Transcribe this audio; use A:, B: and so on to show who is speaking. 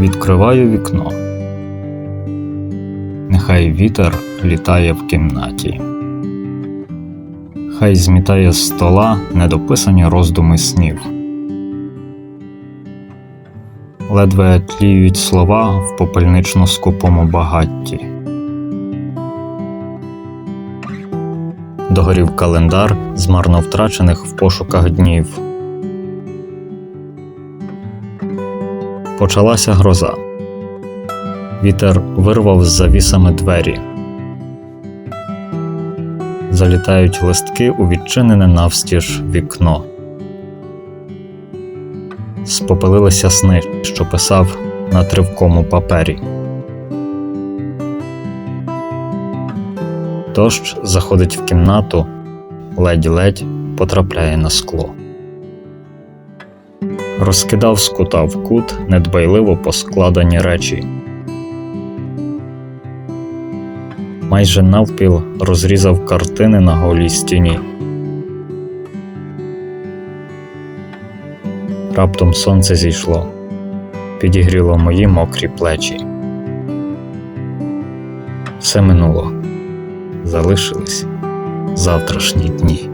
A: Відкриваю вікно. Нехай вітер літає в кімнаті. Хай змітає з стола недописані роздуми снів. Ледве тліють слова в попельнично скупому багатті. Догорів календар з марно втрачених в пошуках днів. Почалася гроза. Вітер вирвав з завісами двері. Залітають листки у відчинене навстіж вікно. Спопелилися сни, що писав на тривкому папері. Дощ заходить в кімнату, ледь-ледь потрапляє на скло. Розкидав з кута в кут недбайливо поскладені речі. Майже навпіл розрізав картини на голій стіні. Раптом сонце зійшло, підігріло мої мокрі плечі. Все минуло, залишились завтрашні дні.